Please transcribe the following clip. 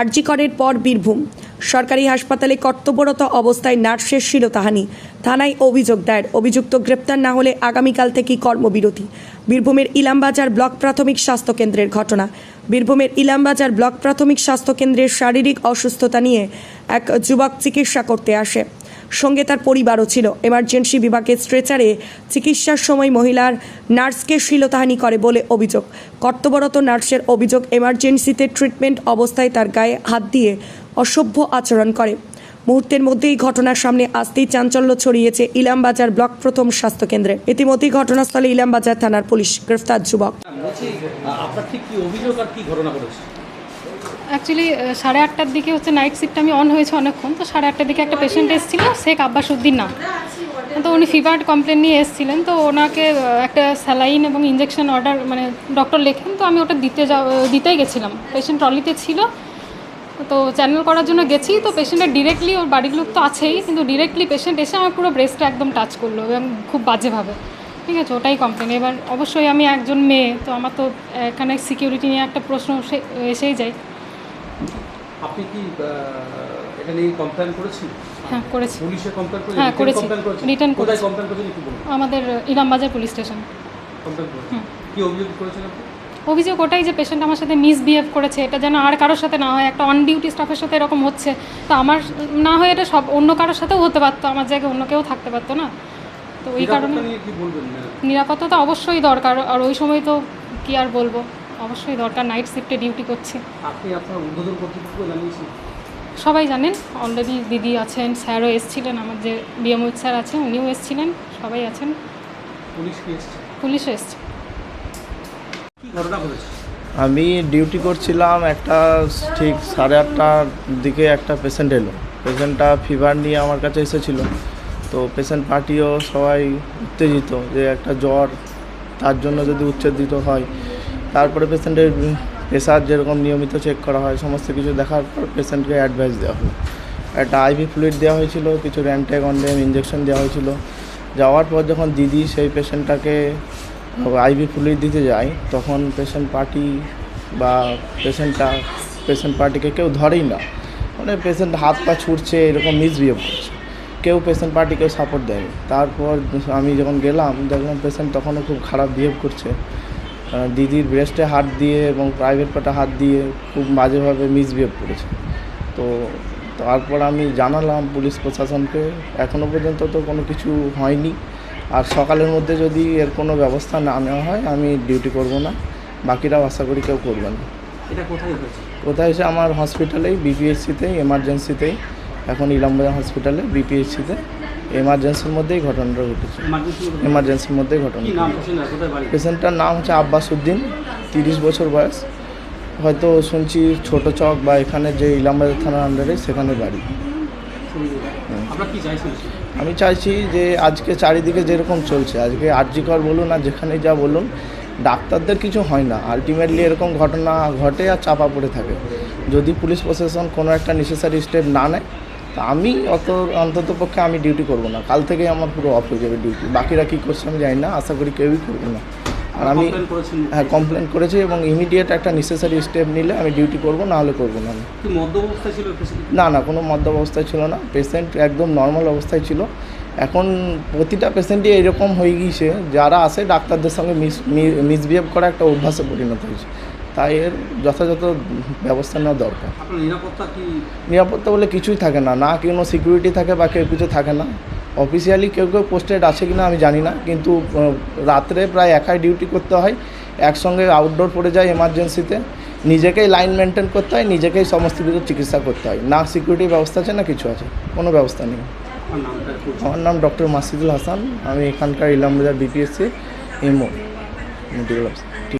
আরজিকরের পর বীরভূম। সরকারি হাসপাতালে কর্তব্যরত অবস্থায় নার্সের শিরতাহানি। থানায় অভিযোগ দায়ের। অভিযুক্ত গ্রেপ্তার না হলে আগামীকাল থেকেই কর্মবিরতি। বীরভূমের ইলামবাজার ব্লক প্রাথমিক স্বাস্থ্য কেন্দ্রের ঘটনা। বীরভূমের ইলামবাজার ব্লক প্রাথমিক স্বাস্থ্য কেন্দ্রের শারীরিক অসুস্থতা নিয়ে এক যুবক চিকিৎসা করতে আসে। সঙ্গে তার পরিবারও ছিল। এমার্জেন্সি বিভাগে স্ট্রেচারে চিকিৎসার সময় মহিলার নার্সকে শিলতাহানি করে বলে অভিযোগ। কর্তব্যরত নার্সের অভিযোগ, এমার্জেন্সিতে ট্রিটমেন্ট অবস্থায় তার গায়ে হাত দিয়ে অসভ্য আচরণ করে। মুহূর্তের মধ্যেই ঘটনার সামনে আসতেই চাঞ্চল্য ছড়িয়েছে ইলামবাজার ব্লক প্রথম স্বাস্থ্য কেন্দ্রে ইতিমধ্যেই ঘটনাস্থলে ইলামবাজার থানার পুলিশ গ্রেফতার যুবক। ঘটেছে? অ্যাকচুয়ালি সাড়ে আটটার দিকে হচ্ছে নাইট শিফট আমি অন হয়েছে অনেকক্ষণ, তো সাড়ে আটটার দিকে একটা পেশেন্ট এসেছিল শেখ আব্বাসুদ্দিন না তো উনি ফিভার কমপ্লেন নিয়ে এসেছিলেন, তো ওনাকে একটা স্যালাইন এবং ইঞ্জেকশন অর্ডার মানে ডক্টর লেখেন, তো আমি ওটা দিতে যা দিতেই গেছিলাম। পেশেন্ট ট্রলিতে ছিল, তো চ্যানেল করার জন্য গেছি, তো পেশেন্টের ডিরেক্টলি ওর বাড়ির লোক তো আছেই, কিন্তু ডিরেক্টলি পেশেন্ট এসে আমার পুরো ব্রেস্টটা একদম টাচ করল, এবং খুব বাজেভাবে। ঠিক আছে ওটাই কমপ্লেন এবার অবশ্যই আমি একজন মেয়ে তো আমার তো এখানে সিকিউরিটি নিয়ে একটা প্রশ্ন এসে- এসেই যায়। আপনি কি নিয়ে কমপ্লেন করেছেন? হ্যাঁ করেছি। পুলিশে কমপ্লেন করেছেন? হ্যাঁ, করেছি। কোথায় করেছি। কমপ্লেন করেছেন একটু বলুন। আমাদের ইলামবাজার পুলিশ স্টেশন কমপ্লেন করেছেন। কি অভিযোগ করেছেন আপনি? অভিযোগ ওটাই যে পেশেন্ট আমার সাথে মিসবিহেভ করেছে এটা যেন আর কারোর সাথে না হয় একটা অন ডিউটি স্টাফের সাথে এরকম হচ্ছে। তো আমার না হয় এটা সব অন্য কারোর সাথেও হতে পারতো আমার জায়গায় অন্য কেউ থাকতে পারতো না। তো ওই কারণে নিরাপত্তা তো অবশ্যই দরকার আর ওই সময় তো কি আর বলব? অবশ্যই দরকার নাইট শিফটে ডিউটি করছি। আপনি আপনার উদ্বোধন কর্তৃপক্ষ জানিয়েছেন? সবাই জানেন অলরেডি দিদি আছেন স্যারও এসেছিলেন আমার যে বিএমউইথ স্যার আছেন উনিও এসেছিলেন সবাই আছেন। পুলিশ কি পুলিশও এসছে। কি ঘটনা ঘটেছে? আমি ডিউটি করছিলাম একটা ঠিক সাড়ে আটটার দিকে একটা পেশেন্ট এলো। পেশেন্টটা ফিভার নিয়ে আমার কাছে এসেছিল। তো পেশেন্ট পার্টিও সবাই উত্তেজিত যে একটা জ্বর তার জন্য যদি উচ্ছেদিত হয়। তারপরে পেশেন্টের প্রেশার যেরকম নিয়মিত চেক করা হয়, সমস্ত কিছু দেখার পর পেশেন্টকে অ্যাডভাইস দেওয়া হলো একটা আইভি ফ্লুইড দেওয়া হয়েছিল, কিছু র্যান্ট্যাগন্ডেম ইঞ্জেকশন দেওয়া হয়েছিল। যাওয়ার পর যখন দিদি সেই পেশেন্টটাকে আইভি ফ্লুইড দিতে যায়, তখন পেশেন্ট পার্টি বা পেশেন্টটা পেশেন্ট পার্টিকে কেউ ধরেই না। মানে পেশেন্ট হাত পা ছুটছে এরকম মিসবিহেভ করছে। কেউ পেশেন্ট পার্টিকেও সাপোর্ট দেয়নি। তারপর আমি যখন গেলাম দেখলাম পেশেন্ট তখনও খুব খারাপ বিহেভ করছে। দিদির ব্রেস্টে হাত দিয়ে এবং প্রাইভেট পার্টে হাত দিয়ে খুব বাজেভাবে মিসবিহেভ করেছে। তো তারপর আমি জানালাম পুলিশ প্রশাসনকে। এখনও পর্যন্ত তো কোনো কিছু হয়নি। আর সকালের মধ্যে যদি এর কোনো ব্যবস্থা না নেওয়া হয় আমি ডিউটি করব না। বাকিরাও আশা করি কেউ করবে না। এটা কোথায় হয়েছে? কোথায় এসে আমার হসপিটালেই বিপিএসসিতেই এমার্জেন্সিতেই এখন ইলামবাজার হসপিটালে বিপিএসসিতে এমার্জেন্সির মধ্যেই ঘটনাটা ঘটেছে। এমার্জেন্সির মধ্যেই ঘটনা পেশেন্টটার নাম হচ্ছে আব্বাস উদ্দিন তিরিশ বছর বয়স। হয়তো শুনছি ছোট চক বা এখানে যে ইলামবাজার থানার আন্ডারে সেখানে বাড়ি। আমি চাইছি যে আজকে চারিদিকে যেরকম চলছে আজকে আরজিকর বলুন আর যেখানে যা বলুন ডাক্তারদের কিছু হয় না। আলটিমেটলি এরকম ঘটনা ঘটে আর চাপা পড়ে থাকে। যদি পুলিশ প্রশাসন কোনো একটা নেসেসারি স্টেপ না নেয় তা আমি অত অন্তত পক্ষে আমি ডিউটি করব না। কাল থেকেই আমার পুরো অফ হয়ে যাবে ডিউটি বাকিরা কী করছে আমি জানি না আশা করি কেউই করবে না। আর আমি হ্যাঁ কমপ্লেন করেছি এবং ইমিডিয়েট একটা নেসেসারি স্টেপ নিলে আমি ডিউটি করব না হলে করব না না না কোনো মদ্য অবস্থায় ছিল না। পেশেন্ট একদম নর্মাল অবস্থায় ছিল। এখন প্রতিটা পেশেন্টই এরকম হয়ে গিয়েছে যারা আসে ডাক্তারদের সঙ্গে মিস মিসবিহেভ করা একটা অভ্যাসে পরিণত হয়েছে। তাই এর যথাযথ ব্যবস্থা নেওয়া দরকার। নিরাপত্তা বলে কিছুই থাকে না। না কোনো সিকিউরিটি থাকে বা কেউ কিছু থাকে না। অফিসিয়ালি কেউ কেউ পোস্টেড আছে কি না আমি জানি না। কিন্তু রাত্রে প্রায় একাই ডিউটি করতে হয়। একসঙ্গে আউটডোর পড়ে যায় এমার্জেন্সিতে নিজেকেই লাইন মেনটেন করতে হয় নিজেকেই সমস্ত কিছু চিকিৎসা করতে হয়। না সিকিউরিটি ব্যবস্থা আছে না কিছু আছে। কোনো ব্যবস্থা নেই। আমার নাম ডক্টর মাসিদুল হাসান। আমি এখানকার Ilambazar BPSC MO medical officer